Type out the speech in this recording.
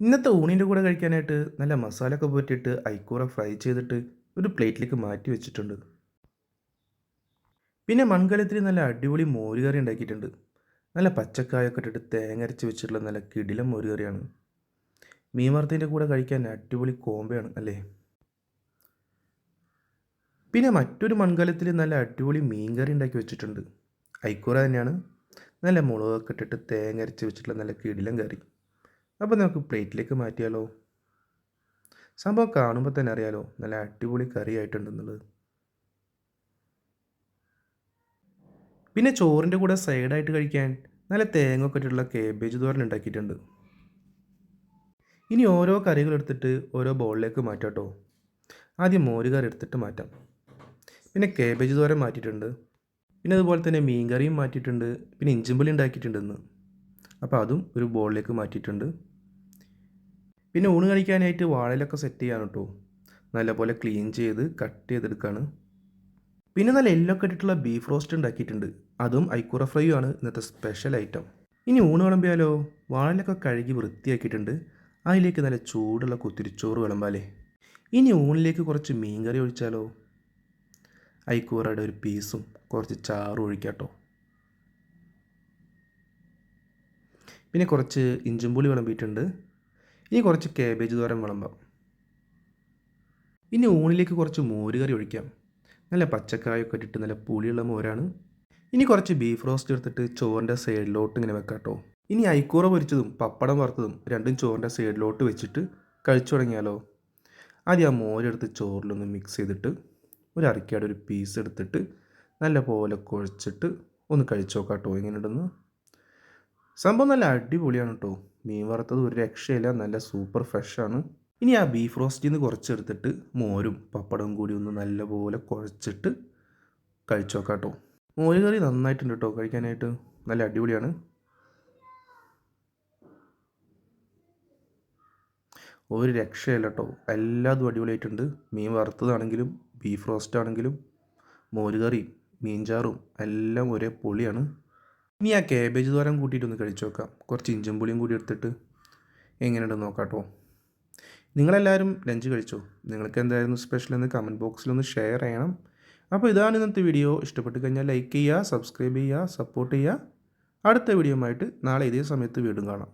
ഇന്നത്തെ ഊണിന്റെ കൂടെ കഴിക്കാനായിട്ട് നല്ല മസാല ഒക്കെ പുരട്ടിയിട്ട് ഐക്കൂറ ഫ്രൈ ചെയ്തിട്ട് ഒരു പ്ലേറ്റിലേക്ക് മാറ്റി വെച്ചിട്ടുണ്ട്. പിന്നെ മൺകലത്തിൽ നല്ല അടിപൊളി മോരുകറി ഉണ്ടാക്കിയിട്ടുണ്ട്. നല്ല പച്ചക്കായൊക്കെ ഇട്ടിട്ട് തേങ്ങ അരച്ച് വെച്ചിട്ടുള്ള നല്ല കിടിലം മോരുകറിയാണ്. മീൻ വറുത്തതിന്റെ കൂടെ കഴിക്കാൻ അടിപൊളി കോമ്പയാണ് അല്ലേ? പിന്നെ മറ്റൊരു മൺകലത്തിൽ നല്ല അടിപൊളി മീൻകറി ഉണ്ടാക്കി വെച്ചിട്ടുണ്ട്. ഐക്കൂറ തന്നെയാണ്. നല്ല മുളകൊക്കെ ഇട്ടിട്ട് തേങ്ങ അരച്ച് വെച്ചിട്ടുള്ള നല്ല കിടിലം കറി. അപ്പോൾ നമുക്ക് പ്ലേറ്റിലേക്ക് മാറ്റിയാലോ? സംഭവം കാണുമ്പോൾ തന്നെ അറിയാലോ നല്ല അടിപൊളി കറി ആയിട്ടുണ്ടെന്നുള്ളത് പിന്നെ ചോറിന്റെ കൂടെ സൈഡായിട്ട് കഴിക്കാൻ നല്ല തേങ്ങ ഒക്കെ കേബേജ് തോരൻ ഉണ്ടാക്കിയിട്ടുണ്ട്. ഇനി ഓരോ കറികൾ എടുത്തിട്ട് ഓരോ ബോളിലേക്ക് മാറ്റാം കേട്ടോ. ആദ്യം മോര് കറി എടുത്തിട്ട് മാറ്റാം. പിന്നെ കേബേജ് തോരൻ മാറ്റിയിട്ടുണ്ട്. പിന്നെ അതുപോലെ തന്നെ മീൻ കറിയും മാറ്റിയിട്ടുണ്ട്. പിന്നെ ഇഞ്ചിമ്പുളി ഉണ്ടാക്കിയിട്ടുണ്ട് ഇന്ന്. അപ്പോൾ അതും ഒരു ബോളിലേക്ക് മാറ്റിയിട്ടുണ്ട്. പിന്നെ ഊണ് കഴിക്കാനായിട്ട് വാഴയിലൊക്കെ സെറ്റ് ചെയ്യാണ് കേട്ടോ. നല്ലപോലെ ക്ലീൻ ചെയ്ത് കട്ട് ചെയ്തെടുക്കുകയാണ് പിന്നെ നല്ല എല്ലൊക്കെ ഇട്ടിട്ടുള്ള ബീഫ് റോസ്റ്റ് ഉണ്ടാക്കിയിട്ടുണ്ട്. അതും ഐക്കൂറ ഫ്രൈയും ആണ് ഇന്നത്തെ സ്പെഷ്യൽ ഐറ്റം ഇനി ഊണ് വിളമ്പിയാലോ? വാഴയിലൊക്കെ കഴുകി വൃത്തിയാക്കിയിട്ടുണ്ട്. അതിലേക്ക് നല്ല ചൂടുള്ള കുത്തിരിച്ചോറ് വിളമ്പാലേ. ഇനി ഊണിലേക്ക് കുറച്ച് മീൻകറി ഒഴിച്ചാലോ? ഐക്കൂറയുടെ ഒരു പീസും കുറച്ച് ചാറും ഒഴിക്കാട്ടോ പിന്നെ കുറച്ച് ഇഞ്ചുംപുളി വിളമ്പിയിട്ടുണ്ട്. ഇനി കുറച്ച് കാബേജ് തോരൻ വിളമ്പാം ഇനി ഊണിലേക്ക് കുറച്ച് മോര് കറി ഒഴിക്കാം. നല്ല പച്ചക്കായൊക്കെ ഇട്ടിട്ട് നല്ല പുളിയുള്ള മോരാണ്. ഇനി കുറച്ച് ബീഫ് റോസ്റ്റ് എടുത്തിട്ട് ചോറിന്റെ സൈഡിലോട്ട് ഇങ്ങനെ വെക്കാം കേട്ടോ ഇനി ഐക്കൂറ പൊരിച്ചതും പപ്പടം വറുത്തതും രണ്ടും ചോറിന്റെ സൈഡിലോട്ട് വെച്ചിട്ട് കഴിച്ചു തുടങ്ങിയാലോ? ആദ്യം ആ മോരെടുത്ത് ചോറിലൊന്ന് മിക്സ് ചെയ്തിട്ട് ഒരു അരക്കാട് ഒരു പീസ് എടുത്തിട്ട് നല്ല പോലെ കുഴച്ചിട്ട് ഒന്ന് കഴിച്ചു നോക്കാം കേട്ടോ എങ്ങനെയുണ്ടെന്ന്? സംഭവം നല്ല അടിപൊളിയാണ് കേട്ടോ മീൻ വറുത്തത് ഒരു രക്ഷയില്ല. നല്ല സൂപ്പർ ഫ്രഷാണ് ഇനി ആ ബീഫ് റോസ്റ്റിൽ നിന്ന് കുറച്ചെടുത്തിട്ട് മോരും പപ്പടവും കൂടി ഒന്ന് നല്ലപോലെ കുഴച്ചിട്ട് കഴിച്ചു നോക്കാം കേട്ടോ മോര് കറി നന്നായിട്ടുണ്ട് കേട്ടോ കഴിക്കാനായിട്ട് നല്ല അടിപൊളിയാണ്. ഒരു രക്ഷയില്ല കേട്ടോ എല്ലാതും അടിപൊളിയായിട്ടുണ്ട്. മീൻ വറുത്തതാണെങ്കിലും ബീഫ് റോസ്റ്റ് ആണെങ്കിലും മോരുകറി മീൻചാറും എല്ലാം ഒരേ പൊളിയാണ്. ഇനി ആ കേബേജ് തോരൻ കൂട്ടിയിട്ടൊന്ന് കഴിച്ചു നോക്കാം. കുറച്ച് ഇഞ്ചും പുളിയും കൂടി എടുത്തിട്ട് എങ്ങനെയുണ്ടെന്ന് നോക്കാം കേട്ടോ. നിങ്ങളെല്ലാവരും ലഞ്ച് കഴിച്ചോ? നിങ്ങൾക്ക് എന്തായിരുന്നു സ്പെഷ്യൽ എന്ന് കമന്റ് ബോക്സിലൊന്ന് ഷെയർ ചെയ്യണം. അപ്പോൾ ഇതാണ് ഇന്നത്തെ വീഡിയോ ഇഷ്ടപ്പെട്ട് കഴിഞ്ഞാൽ ലൈക്ക് ചെയ്യുക സബ്സ്ക്രൈബ് ചെയ്യുക സപ്പോർട്ട് ചെയ്യുക. അടുത്ത വീഡിയോ ആയിട്ട് നാളെ ഇതേ സമയത്ത് വീണ്ടും കാണാം.